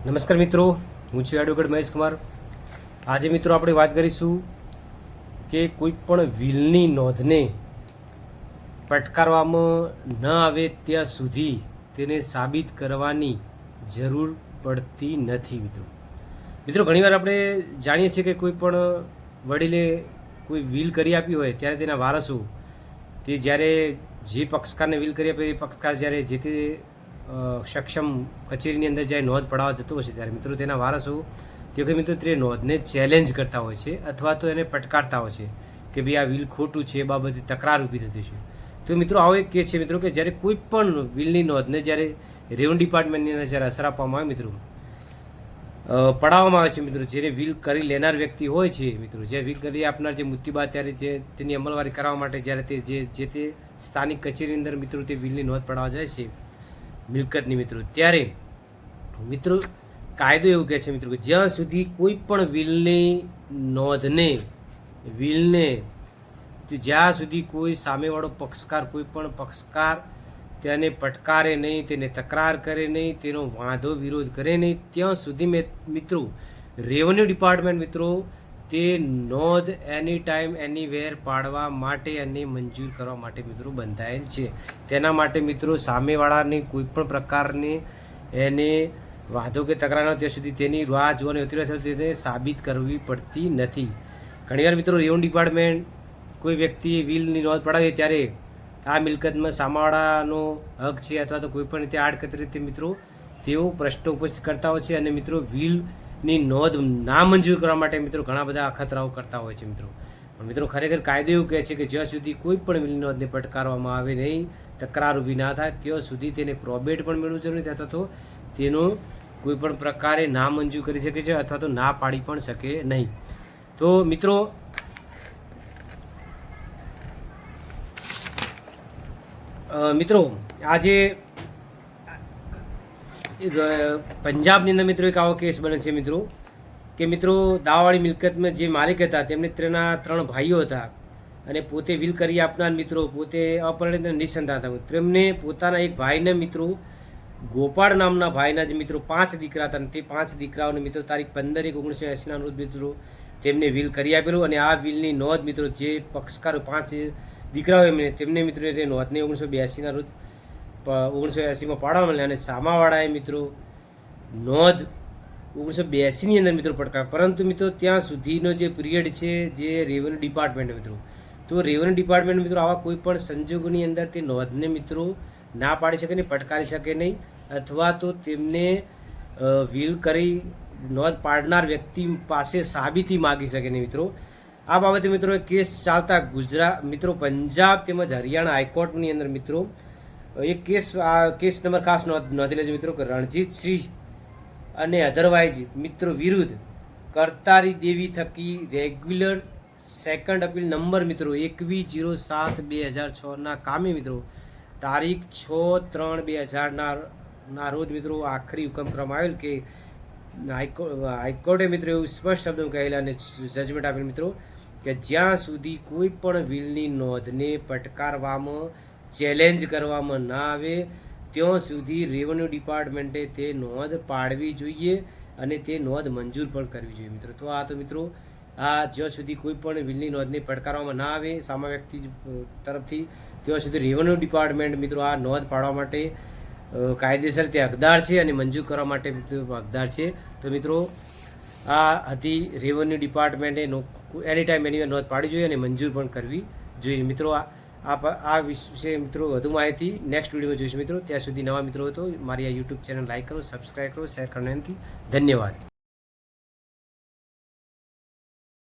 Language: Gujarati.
નમસ્કાર મિત્રો, હું છું એડવોકેટ મહેશ કુમાર આજે મિત્રો આપણે વાત કરીશું કે કોઈ પણ વિલની નોંધને પટકારવામાં ન આવે ત્યાં સુધી તેને સાબિત કરવાની જરૂર પડતી નથી મિત્રો. મિત્રો, ઘણીવાર આપણે જાણીએ છીએ કે કોઈ પણ વડીલે કોઈ વિલ કરી આપી હોય ત્યારે તેના વારસો તે જ્યારે જે પક્ષકારને વિલ કરી આપે એ પક્ષકાર જ્યારે જે તે સક્ષમ કચેરીની અંદર જ્યારે નોંધ પડાવવા જતો હોય છે, ત્યારે મિત્રો તેના વારસો તે વખતે મિત્રો તે નોંધને ચેલેન્જ કરતા હોય છે, અથવા તો એને પટકારતા હોય છે, કે ભાઈ આ વિલ ખોટું છે, એ બાબતે તકરાર ઊભી થતી છે. તો મિત્રો આવો એક કે છે, મિત્રો, કે જ્યારે કોઈ પણ વિલની નોંધને જ્યારે રેવન્યુ ડિપાર્ટમેન્ટની અંદર જ્યારે અસર આપવામાં આવે, મિત્રો પડાવવામાં આવે છે, મિત્રો જેને વિલ કરી લેનાર વ્યક્તિ હોય છે, મિત્રો જે વિલ કરી આપનાર જે મુત્તીબા ત્યારે જે તેની અમલવારી કરવા માટે જ્યારે તે જે તે સ્થાનિક કચેરીની અંદર, મિત્રો, તે વિલની નોંધ પડાવવા જાય છે મિલકતની મિત્રો. ત્યારે મિત્રો, કાયદો એવું કહે છે મિત્રો કે જ્યાં સુધી કોઈ પણ વિલની નોંધને વિલને જ્યાં સુધી કોઈ સામેવાળો પક્ષકાર, કોઈ પણ પક્ષકાર તેને પટકારે નહીં, તેને તકરાર કરે નહીં, તેનો વાંધો, વિરોધ કરે નહીં, ત્યાં સુધી મેં મિત્રો રેવન્યુ ડિપાર્ટમેન્ટ મિત્રો તે નોંધ એની ટાઈમ એનીવેર પાડવા માટે અને મંજૂર કરવા માટે મિત્રો બંધાયેલ છે. તેના માટે મિત્રો સામેવાળાની કોઈ પણ પ્રકારની એને વાંધો કે તકરાર ન ત્યાં સુધી તેની રાહ જોવાની હોતી નથી તેને સાબિત કરવી પડતી નથી. ઘણીવાર મિત્રો રેવન્યુ ડિપાર્ટમેન્ટ કોઈ વ્યક્તિ વિલની નોંધ પડાવે ત્યારે આ મિલકતમાં સામાવાળાનો હક છે અથવા તો કોઈ પણ રીતે આડકતરી રીતે મિત્રો તેઓ પ્રશ્નો ઉપસ્થિત કરતા હોય છે અને મિત્રો વિલની નોંધ નામંજૂર કરવા માટે મિત્રો ઘણા બધા અખતરાઓ કરતા હોય છે મિત્રો. પણ મિત્રો ખરેખર કાયદો એવું કહે છે કે જ્યાં સુધી કોઈ પણ વિલની નોંધને પટકારવામાં આવે નહીં, તકરાર ઊભી ના થાય, ત્યાં સુધી તેને પ્રોબેટ પણ મેળવવું જરૂરી અથવા તો તેનો કોઈ પણ પ્રકારે નામંજૂર કરી શકે છે, અથવા તો ના પાડી પણ શકે નહીં. તો મિત્રો મિત્રો, આજે પંજાબની અંદર મિત્રો એક આવો કેસ બને છે મિત્રો, કે મિત્રો દાવાવાળી મિલકતમાં જે માલિક હતા, તેમને તેના ત્રણ ભાઈઓ હતા, અને પોતે વિલ કરી આપનાર મિત્રો, પોતે અપરિણિત નિસંતા હતા. તેમને પોતાના એક ભાઈને મિત્રો, ગોપાળ નામના ભાઈના જે મિત્રો પાંચ દીકરા હતા, અને તે પાંચ દીકરાઓને મિત્રો તારીખ પંદર એક ઓગણીસો એંસીના રોજ મિત્રો તેમને વિલ કરી આપેલું, અને આ વિલની નોંધ મિત્રો જે પક્ષકારો પાંચ દીકરાઓ એમને, તેમને મિત્રો એ નોંધને ઓગણીસો બ્યાસીના રોજ ઓગણીસો એંસીમાં પાડવામાં આવી અને સામાવાળાએ મિત્રો નોંધ ઓગણીસો બ્યાસીની અંદર મિત્રો પડકાર. પરંતુ મિત્રો ત્યાં સુધીનો જે પિરિયડ છે, જે રેવન્યુ ડિપાર્ટમેન્ટ મિત્રો. તો રેવન્યુ ડિપાર્ટમેન્ટ મિત્રો આવા કોઈ પણ સંજોગોની અંદર તે નોંધને મિત્રો ના પાડી શકે નહીં પટકારી શકે નહીં, અથવા તો તેમને વિલ કરી નોંધ પાડનાર વ્યક્તિ પાસે સાબિતી માગી શકે નહીં મિત્રો. આ બાબતે મિત્રો કેસ ચાલતા ગુજરાત મિત્રો પંજાબ તેમજ હરિયાણા હાઈકોર્ટની અંદર મિત્રો એક કેસ, આ કેસ નંબર ખાસ નોંધ લેજો મિત્રો કે રણજીત સિંહ અને અધરવાઇઝ મિત્રો વિરુદ્ધ કરતારી દેવી થકી રેગ્યુલર સેકન્ડ અપીલ નંબર મિત્રો એકવીસ જીરો સાત બે હજાર છના કામે મિત્રો તારીખ છ ત્રણ બે હજારના ના રોજ મિત્રો આખરી હુકમ કરવામાં આવેલ કે હાઈકો, હાઈકોર્ટે મિત્રો એવું સ્પષ્ટ શબ્દો કહેલા અને જજમેન્ટ આપેલ મિત્રો કે જ્યાં સુધી કોઈ પણ વિલની નોંધને પટકારવામાં ચેલેન્જ કરવામાં ના આવે, ત્યાં સુધી રેવન્યુ ડિપાર્ટમેન્ટે તે નોંધ પાડવી જોઈએ અને તે નોંધ મંજૂર પણ કરવી જોઈએ મિત્રો. તો આ તો મિત્રો, આ જ્યાં સુધી કોઈ પણ વિલની નોંધને પડકારવામાં ના આવે, સામા વ્યક્તિ તરફથી ત્યાં સુધી રેવન્યુ ડિપાર્ટમેન્ટ મિત્રો આ નોંધ પાડવા માટે કાયદેસર તે હકદાર છે અને મંજૂર કરવા માટે હકદાર છે. તો મિત્રો, આ હતી રેવન્યુ ડિપાર્ટમેન્ટે એની ટાઈમ એની નોંધ પાડવી જોઈએ અને મંજૂર પણ કરવી જોઈએ. મિત્રો, આ આ આ વિશે મિત્રો વધુ માહિતી નેક્સ્ટ વિડીયોમાં જોઈશું મિત્રો. ત્યાં સુધી નવા મિત્રો હતો મારી આ યુટ્યુબ ચેનલ લાઈક કરો સબસ્ક્રાઈબ કરો શેર કરો એનાથી ધન્યવાદ.